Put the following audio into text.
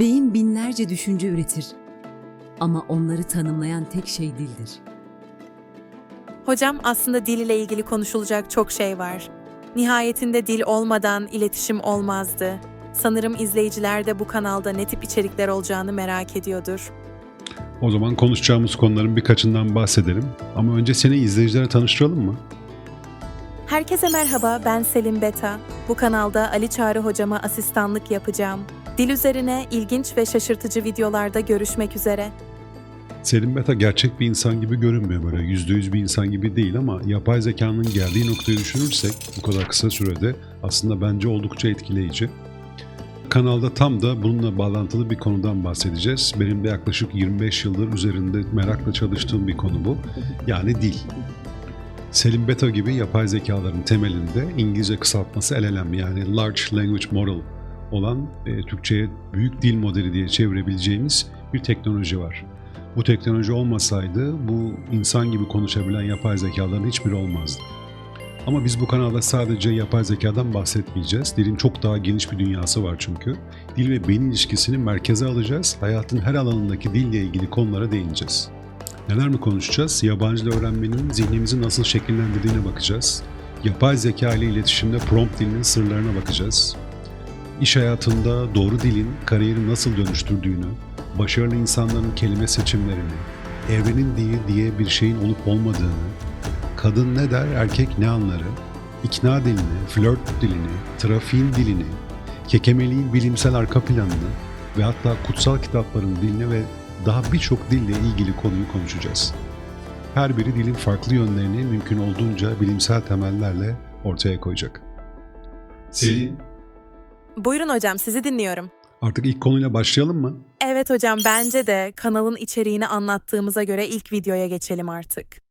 Beyin binlerce düşünce üretir. Ama onları tanımlayan tek şey dildir. Hocam aslında dil ile ilgili konuşulacak çok şey var. Nihayetinde dil olmadan iletişim olmazdı. Sanırım izleyiciler de bu kanalda ne tip içerikler olacağını merak ediyordur. O zaman konuşacağımız konuların birkaçından bahsedelim. Ama önce seni izleyicilere tanıştıralım mı? Herkese merhaba, ben Selim Beta. Bu kanalda Ali Çağrı hocama asistanlık yapacağım. Dil üzerine ilginç ve şaşırtıcı videolarda görüşmek üzere. Selim Beta gerçek bir insan gibi görünmüyor böyle yüzde yüz bir insan gibi değil ama yapay zekanın geldiği noktayı düşünürsek bu kadar kısa sürede aslında bence oldukça etkileyici. Kanalda tam da bununla bağlantılı bir konudan bahsedeceğiz. Benim de yaklaşık 25 yıldır üzerinde merakla çalıştığım bir konu bu. Yani dil. Selim Beta gibi yapay zekaların temelinde İngilizce kısaltması LLM yani Large Language Model olan e, Türkçe'ye büyük dil modeli diye çevirebileceğimiz bir teknoloji var. Bu teknoloji olmasaydı bu insan gibi konuşabilen yapay zekaların hiçbiri olmazdı. Ama biz bu kanalda sadece yapay zekadan bahsetmeyeceğiz. Dilin çok daha geniş bir dünyası var çünkü. Dil ve beyin ilişkisini merkeze alacağız. Hayatın her alanındaki dille ilgili konulara değineceğiz. Neler mi konuşacağız? Yabancı dil öğrenmenin zihnimizi nasıl şekillendirdiğine bakacağız. Yapay zeka ile iletişimde prompt dilinin sırlarına bakacağız. İş hayatında doğru dilin kariyeri nasıl dönüştürdüğünü, başarılı insanların kelime seçimlerini, evrenin dili diye bir şeyin olup olmadığını, kadın ne der, erkek ne anları, ikna dilini, flört dilini, trafiğin dilini, kekemeliğin bilimsel arka planını ve hatta kutsal kitapların dilini ve daha birçok dille ilgili konuyu konuşacağız. Her biri dilin farklı yönlerini mümkün olduğunca bilimsel temellerle ortaya koyacak. Selin, Buyurun hocam, sizi dinliyorum. artık ilk konuyla başlayalım mı? Evet hocam, bence de kanalın içeriğini anlattığımıza göre ilk videoya geçelim artık.